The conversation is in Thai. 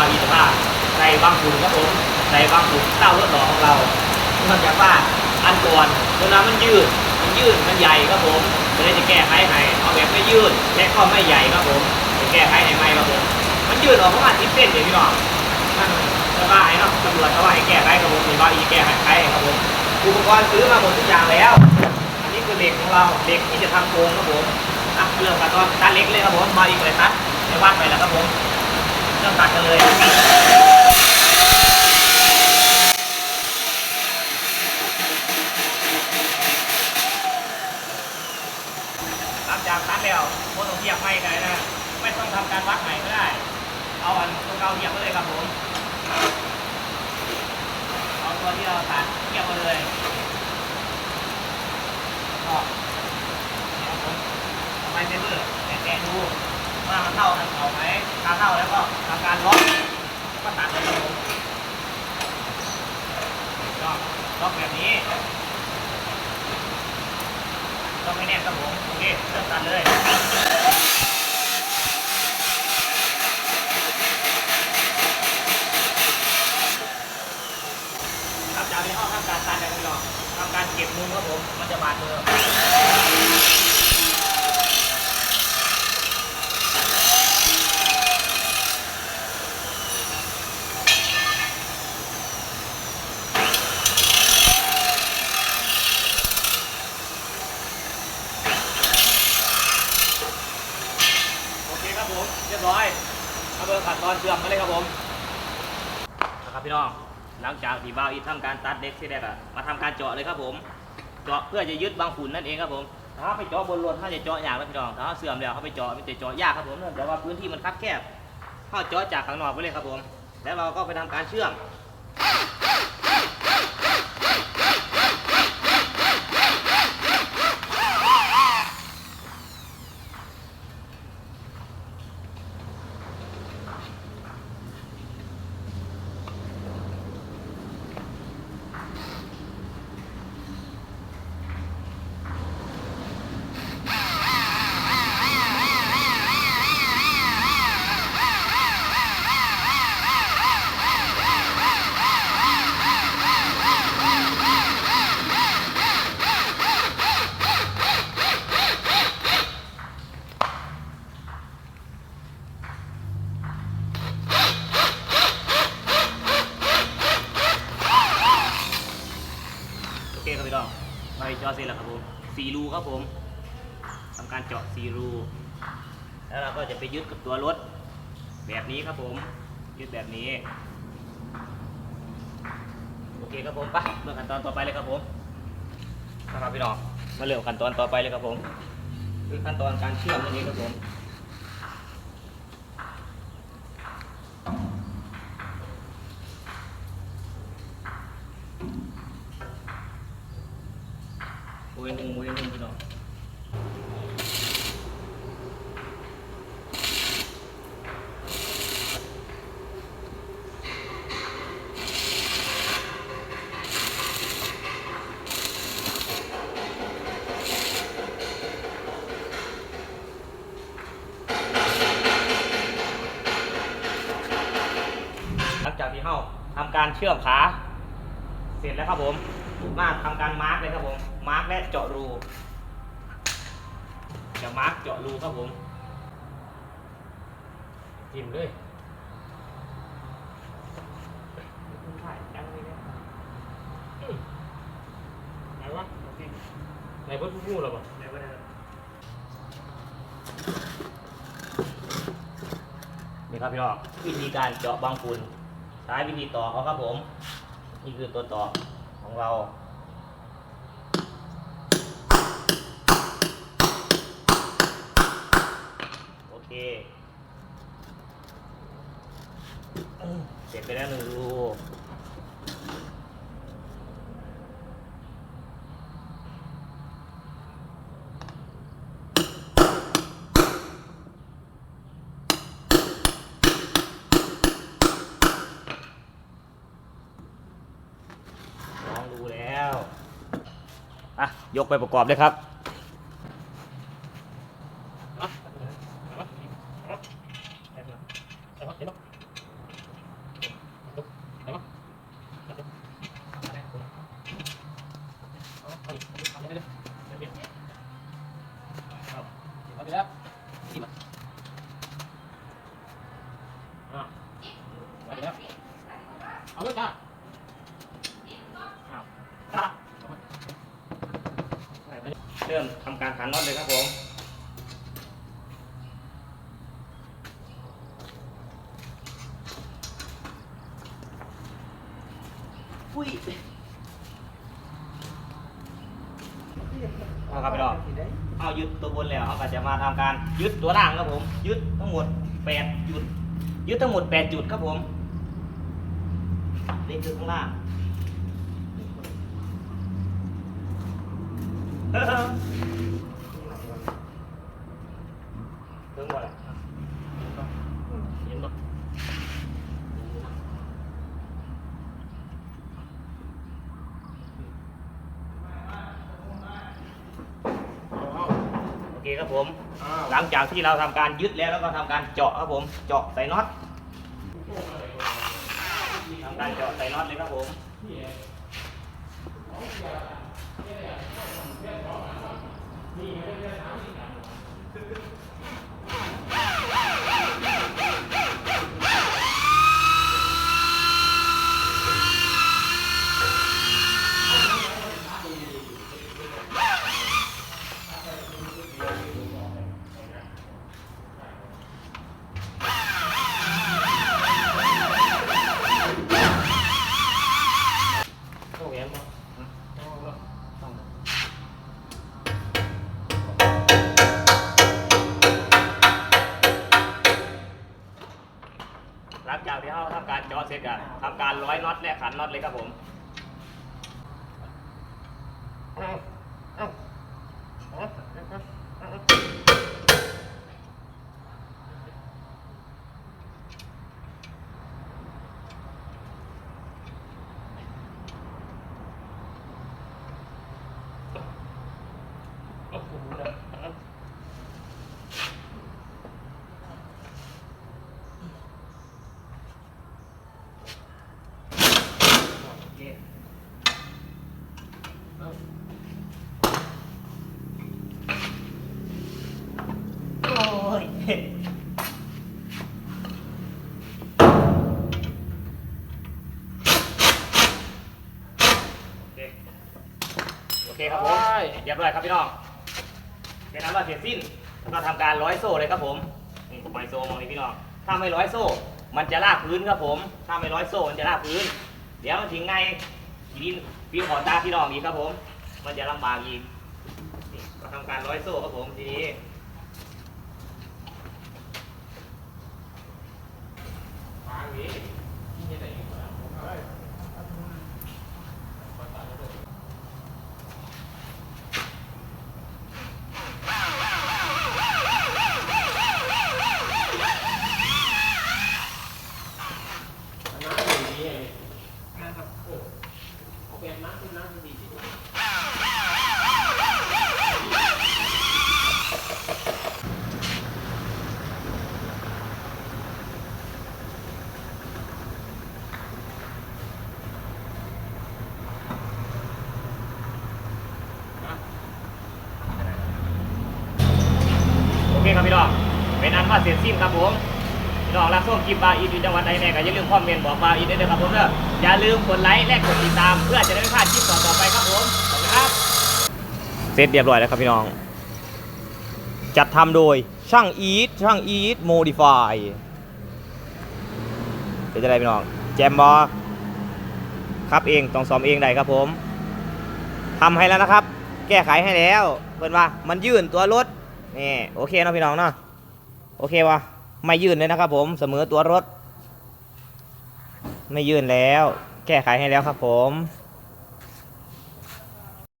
าอีสภาใส่บางฝุ่นครับผมใส่บางฝุ่นเต้ารถหล่อของเราเนื่องจากว่าอันก่อนเวลามันยืดมันยืดมันใหญ่ครับผมเลยจะแก้ไขให้เอาแบบไม่ยืดและก็ไม่ใหญ่ครับผมจะแก้ไขให้ไม่ครับผมมันยืดออกประมาณสิบเซนเองพี่น้องมันสบายเนาะตำรวจเขาว่าให้แก้ไขครับผมมีบาอีแก้ไขครับผมอุปกรณ์ซื้อมาหมดทุกอย่างแล้ว อันนี้คือเหล็กของเราเหล็กที่จะทำโครงครับผมอะเริ่มกันตอนตัดเล็กเลยครับผมมาอีกเลยตัดในวัดไปแล้วครับผม เริ่มตัดกันเลยหลังจากตัดแล้วโคต้องเทียบไม่กันนะ ไม่ต้องทำการวัดใหม่ก็ได้ เอาอันตัวเก่าเทียบไปเลยครับผมเอาตัวที่เราตัดเทียบไปเลยก็เนี่ยครับผมเอาไปเซเบอร์แกะดู ว่ามันเท่ากันเก่าไหมถ้าเท่าแล้วก็ทำการล็อกก็ตัดเลยครับผมก็ล็อกแบบนี้ต้องไม่แน่นครับผมโอเคเริ่มตัดเลยครับจากนี้ห้องทำการตัดแบบนี้หรอกทำการเก็บมุมครับผมมันจะบาดมือโอเคครับผม เรียบร้อยเอำเบอขัดตอนเชื่อมมาเลยครับผมนะครับพี่น้อง หลังจากที่บาวอีททำการตัดเด็กเสร็จแล้วก็มาทำการเจาะเลยครับผม เจาะเพื่อจะยึดบางฝุ่นนั่นเองครับผม ถ้าไปเจาะบนรถถ้าจะเจาะยากนะพี่น้อง ถ้าเสื่อมแล้วเขาไปเจาะมันจะเจาะยากครับผมเนื่องจากว่าพื้นที่มันคับแคบเข้าเจาะจากข้างนอกไปเลยครับผม แล้วเราก็ไปทำการเชื่อม โอเคครับพี่น้อง ไปเจาะครับผมสี่รูครับผมทำการเจาะสี่รูแล้วเราก็จะไปยึดกับตัวรถแบบนี้ครับผม ยึดแบบนี้ โอเคครับผมไปเริ่มขั้นตอนต่อไปเลยครับผมนะครับพี่น้องมาเริ่มขั้นตอนต่อไปเลยครับผม คือขั้นตอนการเชื่อมนั่นเองครับผม โอ้ยหนึ่งโอ้ยหนึ่งพี่น้องหลังจากที่เข้าทำการเชื่อมขา เสร็จแล้วครับผม มาทำการมาร์กเลยครับผม มาร์กและเจาะรู จะมาร์กเจาะรูครับผมจิ้มเลยถ่ายจังเลยเนี่ยอืมไหนวะไหนเพิ่งพูดหรอปะไหนวะเนี่ยนี่ครับพี่น้องวิธีการเจาะบางฝุ่นใช้วิธีต่อเขาครับผม นี่คือตัวต่อ ของเรา โอเค เสร็จไปแล้วหนึ่งรูลองดูแล้ว อะ ยกไปประกอบเลยครับ เไปแล้วนี่มาอะไปแล้วเอาเลยจ้าอ้าวจ้า เริ่มทำการขันน็อตเลยครับผมอุ้ยเอาครับพี่น้องเอายึดตัวบนแล้วเขาก็จะมาทำการยึดตัวล่างครับผม ยึดทั้งหมดแปดจุดยึดทั้งหมดแปดจุดครับผมนี่คือข้างล่าง ถึงหมดแล้วเห็นปะโอเคครับผม หลังจากที่เราทำการยึดแล้วแล้วก็ทำการเจาะครับผม เจาะใส่น็อตทำการเจาะใส่น็อตเลยครับผม โอเคมั้งหลังจากที่เราทำการ เจาะเสร็จกันทำการร้อยน็อตและขันน็อตเลยครับผม โอเคโอ้ย โอ เคโอเคครับผมเรียบร้อยครับพี่น้องเป็นนั้นว่าเสร็จสิ้นแล้วก็ทำการร้อยโซ่เลยครับผมนี่ไมโซ่มองนี่พี่น้องถ้าไม่ร้อยโซ่ มันจะลากพื้นครับผม ถ้าไม่ร้อยโซ่มันจะลากพื้น เดี๋ยวมันถึงไงทีนี้พี่ขอตาพี่น้องอีกครับผม มันจะลำบากอีกนี่ก็ทำการร้อยโซ่ครับผมทีนี้โอเคครับพี่น้อง เสร็จสิ้นครับผมพี่น้องรับชมคลิปบาร์อีอยู่จังหวัดใดแน่ก็อย่าลืมคอมเมนต์บอกบาร์อีด้วยนะครับผมเด้ออย่าลืมกดไลค์และกดติดตาม เพื่อจะได้ไม่พลาดคลิปต่อๆไปครับผมขอบคุณครับเสร็จเรียบร้อยแล้วครับพี่น้อง จัดทำโดยช่างอีทช่างอีทโมดิฟายเป็นจะไรพี่น้องแจมบอครับเองต้องซ้อมเองได้ครับผมทำให้แล้วนะครับ แก้ไขให้แล้วเพื่อนว่ามันยื่นตัวรถนี่โอเคเนาะพี่น้องเนาะ โอเควะไม่ยื่นเลยนะครับผมเสมอตัวรถ ไม่ยื่นแล้ว แก้ไขให้แล้วครับผม